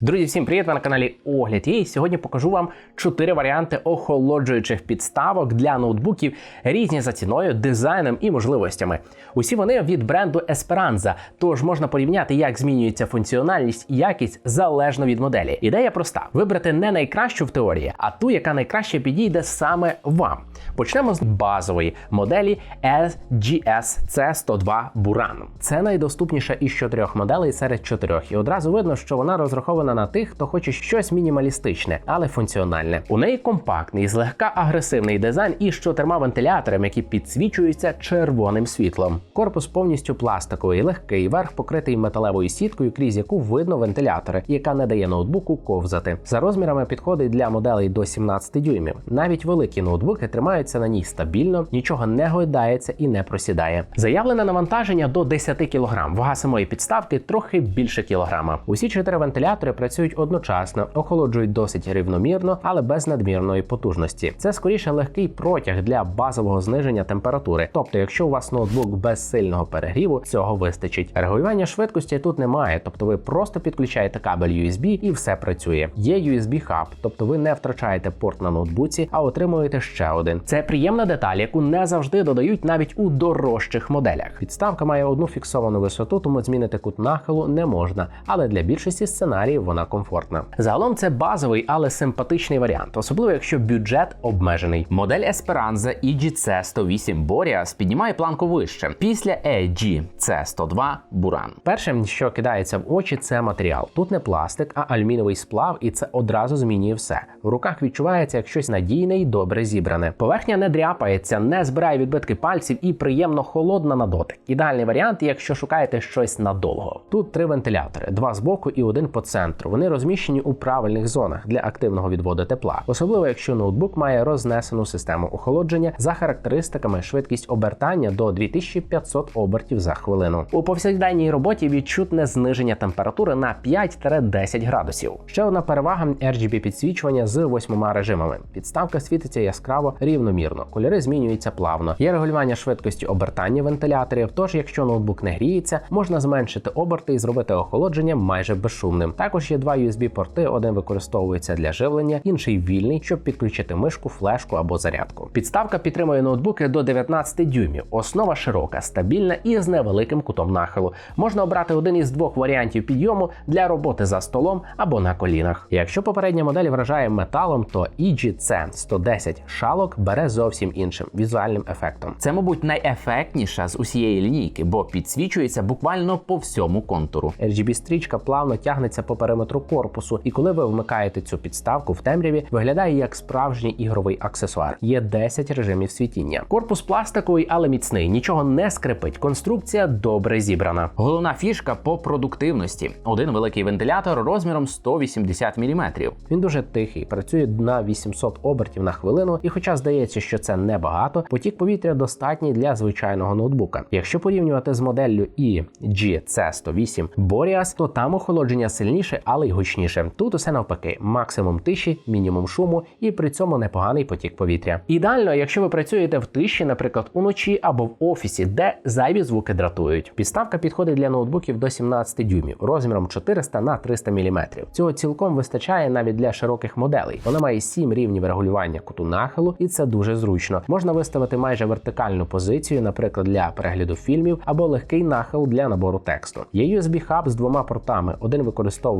Друзі, всім привіт! На каналі Огляд. І сьогодні покажу вам чотири варіанти охолоджуючих підставок для ноутбуків, різні за ціною, дизайном і можливостями. Усі вони від бренду Esperanza, тож можна порівняти, як змінюється функціональність і якість залежно від моделі. Ідея проста: вибрати не найкращу в теорії, а ту, яка найкраще підійде саме вам. Почнемо з базової моделі SGS C102 Buran. Це найдоступніша із чотирьох моделей серед чотирьох, і одразу видно, що вона розрахована на тих, хто хоче щось мінімалістичне, але функціональне. У неї компактний, злегка агресивний дизайн із чотирма вентиляторами, які підсвічуються червоним світлом. Корпус повністю пластиковий, легкий, верх покритий металевою сіткою, крізь яку видно вентилятори, яка не дає ноутбуку ковзати. За розмірами підходить для моделей до 17 дюймів. Навіть великі ноутбуки тримаються на ній стабільно, нічого не гойдається і не просідає. Заявлене навантаження до 10 кг. Вага самої підставки трохи більше кілограма. Усі чотири вентилятори працюють одночасно, охолоджують досить рівномірно, але без надмірної потужності. Це скоріше легкий протяг для базового зниження температури. Тобто, якщо у вас ноутбук без сильного перегріву, цього вистачить. Регулювання швидкості тут немає, тобто ви просто підключаєте кабель USB і все працює. Є USB хаб, тобто ви не втрачаєте порт на ноутбуці, а отримуєте ще один. Це приємна деталь, яку не завжди додають навіть у дорожчих моделях. Підставка має одну фіксовану висоту, тому змінити кут нахилу не можна, але для більшості сценаріїв вона комфортна. Загалом це базовий, але симпатичний варіант, особливо якщо бюджет обмежений. Модель Esperanza EGC 108 Boreas піднімає планку вище. Після EG C102 Buran. Перше, що кидається в очі, це матеріал. Тут не пластик, а алюміновий сплав, і це одразу змінює все. В руках відчувається як щось надійне і добре зібране. Поверхня не дряпається, не збирає відбитки пальців і приємно холодна на дотик. Ідеальний варіант, якщо шукаєте щось надовго. Тут три вентилятори: два з боку і один по центру. Вони розміщені у правильних зонах для активного відводу тепла, особливо якщо ноутбук має рознесену систему охолодження за характеристиками швидкість обертання до 2500 обертів за хвилину. У повсякденній роботі відчутне зниження температури на 5-10 градусів. Ще одна перевага RGB підсвічування з восьмома режимами. Підставка світиться яскраво рівномірно, кольори змінюються плавно. Є регулювання швидкості обертання вентиляторів. Тож, якщо ноутбук не гріється, можна зменшити оберти і зробити охолодження майже безшумним. Також є два USB-порти, один використовується для живлення, інший вільний, щоб підключити мишку, флешку або зарядку. Підставка підтримує ноутбуки до 19 дюймів. Основа широка, стабільна і з невеликим кутом нахилу. Можна обрати один із двох варіантів підйому для роботи за столом або на колінах. Якщо попередня модель вражає металом, то EGC 110 шалок бере зовсім іншим візуальним ефектом. Це, мабуть, найефектніша з усієї лінійки, бо підсвічується буквально по всьому контуру. RGB стрічка плавно тягнеться по периметру корпусу, і коли ви вмикаєте цю підставку в темряві, виглядає як справжній ігровий аксесуар. Є 10 режимів світіння. Корпус пластиковий, але міцний, нічого не скрипить. Конструкція добре зібрана. Головна фішка по продуктивності: один великий вентилятор розміром 180 мм. Він дуже тихий, працює на 800 обертів на хвилину, і, хоча здається, що це небагато, потік повітря достатній для звичайного ноутбука. Якщо порівнювати з моделлю EG-C108 Boreas, то там охолодження сильніше, але й гучніше. Тут усе навпаки, максимум тиші, мінімум шуму, і при цьому непоганий потік повітря. Ідеально, якщо ви працюєте в тиші, наприклад, уночі або в офісі, де зайві звуки дратують. Підставка підходить для ноутбуків до 17 дюймів розміром 400 на 300 мм. Цього цілком вистачає навіть для широких моделей. Вона має 7 рівнів регулювання куту нахилу, і це дуже зручно. Можна виставити майже вертикальну позицію, наприклад, для перегляду фільмів або легкий нахил для набору тексту. Є USB-хаб з двома портами. Один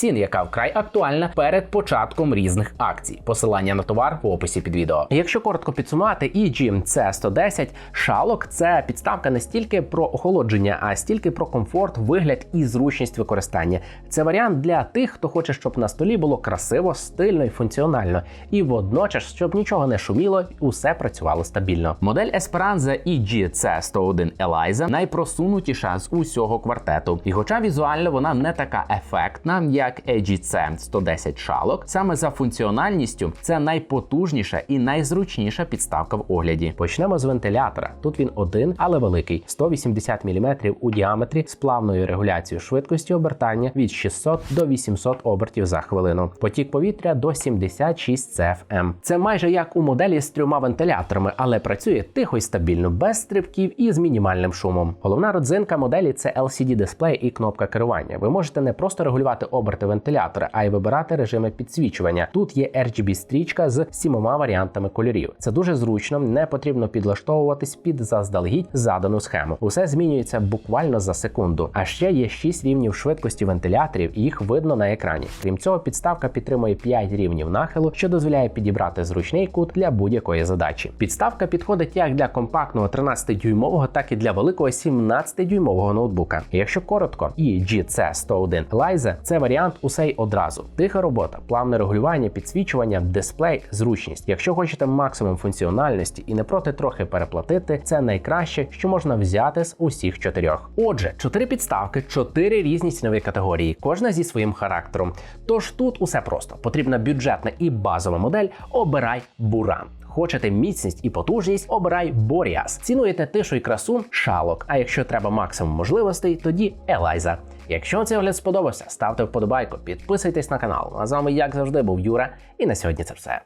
цін, яка вкрай актуальна перед початком різних акцій. Посилання на товар в описі під відео. Якщо коротко підсумувати, EG C110 шалок це підставка не стільки про охолодження, а стільки про комфорт, вигляд і зручність використання. Це варіант для тих, хто хоче, щоб на столі було красиво, стильно і функціонально, і водночас, щоб нічого не шуміло, усе працювало стабільно. Модель Esperanza EG-C101 Eliza найпросунутіша з усього квартету. І хоча візуально вона не така ефектна, як як AGC 110 шалок. Саме за функціональністю це найпотужніша і найзручніша підставка в огляді. Почнемо з вентилятора. Тут він один, але великий 180 мм у діаметрі з плавною регуляцією швидкості обертання від 600 до 800 обертів за хвилину. Потік повітря до 76 CFM. Це майже як у моделі з трьома вентиляторами, але працює тихо і стабільно, без стрибків і з мінімальним шумом. Головна родзинка моделі це LCD дисплей і кнопка керування. Ви можете не просто регулювати оберти вентилятора, а й вибирати режими підсвічування. Тут є RGB стрічка з сімома варіантами кольорів. Це дуже зручно, не потрібно підлаштовуватись під заздалегідь задану схему. Усе змінюється буквально за секунду. А ще є 6 рівнів швидкості вентиляторів, і їх видно на екрані. Крім цього, підставка підтримує 5 рівнів нахилу, що дозволяє підібрати зручний кут для будь-якої задачі. Підставка підходить як для компактного 13-дюймового, так і для великого 17-дюймового ноутбука. Якщо коротко, і GC101 Liza – це варіант усей одразу. Тиха робота, плавне регулювання, підсвічування, дисплей, зручність. Якщо хочете максимум функціональності і не проти трохи переплатити, це найкраще, що можна взяти з усіх чотирьох. Отже, чотири підставки, чотири різні цінові категорії, кожна зі своїм характером. Тож тут усе просто потрібна бюджетна і базова модель. Обирай буран. Хочете міцність і потужність, обирай Боріас. Цінуєте тишу і красу шалок. А якщо треба максимум можливостей, тоді Елайза. Якщо цей огляд сподобався, ставте вподобайку, підписуйтесь на канал. А з вами, як завжди, був Юра, і на сьогодні це все.